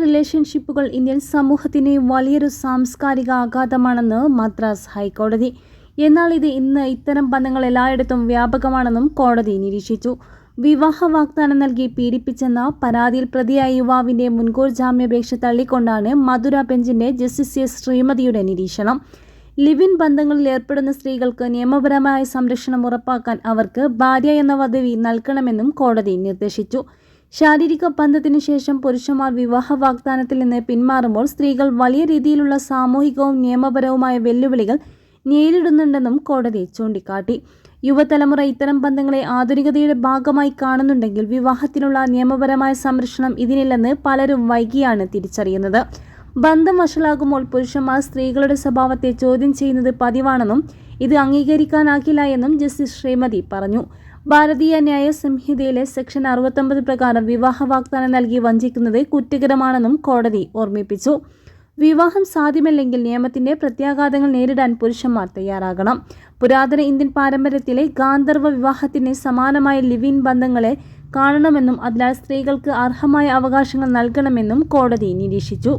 റിലേഷൻഷിപ്പുകൾ Indian സമൂഹത്തിന് വലിയൊരു സാംസ്കാരിക ആഘാതമാണെന്ന് മദ്രാസ് ഹൈക്കോടതി. എന്നാൽ ഇത് ഇന്ന് ഇത്തരം ബന്ധങ്ങൾ എല്ലായിടത്തും വ്യാപകമാണെന്നും കോടതി നിരീക്ഷിച്ചു. വിവാഹ വാഗ്ദാനം നൽകി പീഡിപ്പിച്ചെന്ന പരാതിയിൽ പ്രതിയായ യുവാവിന്റെ മുൻകൂർ ജാമ്യാപേക്ഷ തള്ളിക്കൊണ്ടാണ് മധുര ബെഞ്ചിന്റെ ജസ്റ്റിസ് എസ് ശ്രീമതിയുടെ നിരീക്ഷണം. ലിവിൻ ബന്ധങ്ങളിൽ ഏർപ്പെടുന്ന സ്ത്രീകൾക്ക് നിയമപരമായ സംരക്ഷണം ഉറപ്പാക്കാൻ അവർക്ക് ഭാര്യ എന്ന പദവി നൽകണമെന്നും കോടതി നിർദ്ദേശിച്ചു. ശാരീരിക ബന്ധത്തിനു ശേഷം പുരുഷന്മാർ വിവാഹ വാഗ്ദാനത്തിൽ നിന്ന് പിന്മാറുമ്പോൾ സ്ത്രീകൾ വലിയ രീതിയിലുള്ള സാമൂഹികവും നിയമപരവുമായ വെല്ലുവിളികൾ നേരിടുന്നുണ്ടെന്നും കോടതി ചൂണ്ടിക്കാട്ടി. യുവതലമുറ ഇത്തരം ബന്ധങ്ങളെ ആധുനികതയുടെ ഭാഗമായി കാണുന്നുണ്ടെങ്കിൽ വിവാഹത്തിനുള്ള നിയമപരമായ സംരക്ഷണം ഇതിനില്ലെന്ന് പലരും വൈകിയാണ് തിരിച്ചറിയുന്നത്. ബന്ധം വഷളാകുമ്പോൾ പുരുഷന്മാർ സ്ത്രീകളുടെ സ്വഭാവത്തെ ചോദ്യം ചെയ്യുന്നത് പതിവാണെന്നും ഇത് അംഗീകരിക്കാനാകില്ല എന്നും ജസ്റ്റിസ് ശ്രീമതി പറഞ്ഞു. ഭാരതീയ ന്യായ സംഹിതയിലെ സെക്ഷൻ അറുപത്തൊമ്പത് പ്രകാരം വിവാഹ വാഗ്ദാനം നൽകി വഞ്ചിക്കുന്നത് കുറ്റകരമാണെന്നും കോടതി ഓർമ്മിപ്പിച്ചു. വിവാഹം സാധ്യമല്ലെങ്കിൽ നിയമത്തിന്റെ പ്രത്യാഘാതങ്ങൾ നേരിടാൻ പുരുഷന്മാർ തയ്യാറാകണം. പുരാതന ഇന്ത്യൻ പാരമ്പര്യത്തിലെ ഗാന്ധർവ വിവാഹത്തിന് സമാനമായ ലിവിൻ ബന്ധങ്ങളെ കാണണമെന്നും അതിനാൽ സ്ത്രീകൾക്ക് അർഹമായ അവകാശങ്ങൾ നൽകണമെന്നും കോടതി നിരീക്ഷിച്ചു.